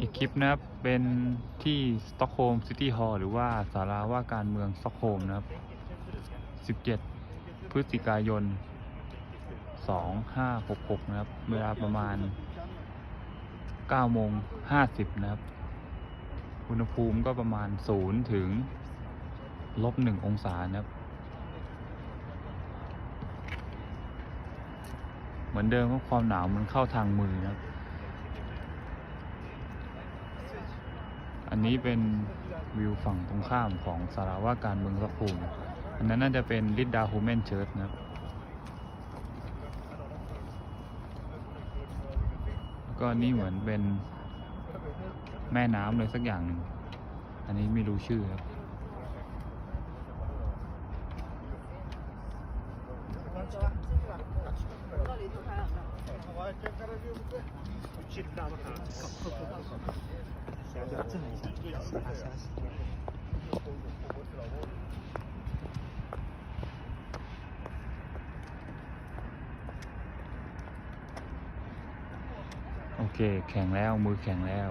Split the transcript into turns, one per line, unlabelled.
อีกคลิปนะครับ เป็นที่สต็อกโฮล์มซิตี้ฮอลล์หรือว่าสาราว่าการเมืองสต็อกโฮล์มนะครับ 17 พฤศจิกายน 2566 นะครับ เวลาประมาณ9โมง50 นะครับ อุณหภูมิก็ประมาณ 0 ถึงลบ 1 องศานะครับ เหมือนเดิมว่าความหนาวมันเข้าทางมือนะครับ อันนี้เป็นวิวฝั่งตรงข้ามของสาราว่าการเมืองสะภูมอันนั้นน่าจะเป็นลิดดาฮูแมนเชิร์ชนะครับแล้วก็นี่เหมือนเป็นแม่น้ำเลยสักอย่างหนึ่ง อันนี้ไม่รู้ชื่อครับ โอเคแข็งแล้ว มือแข็งแล้ว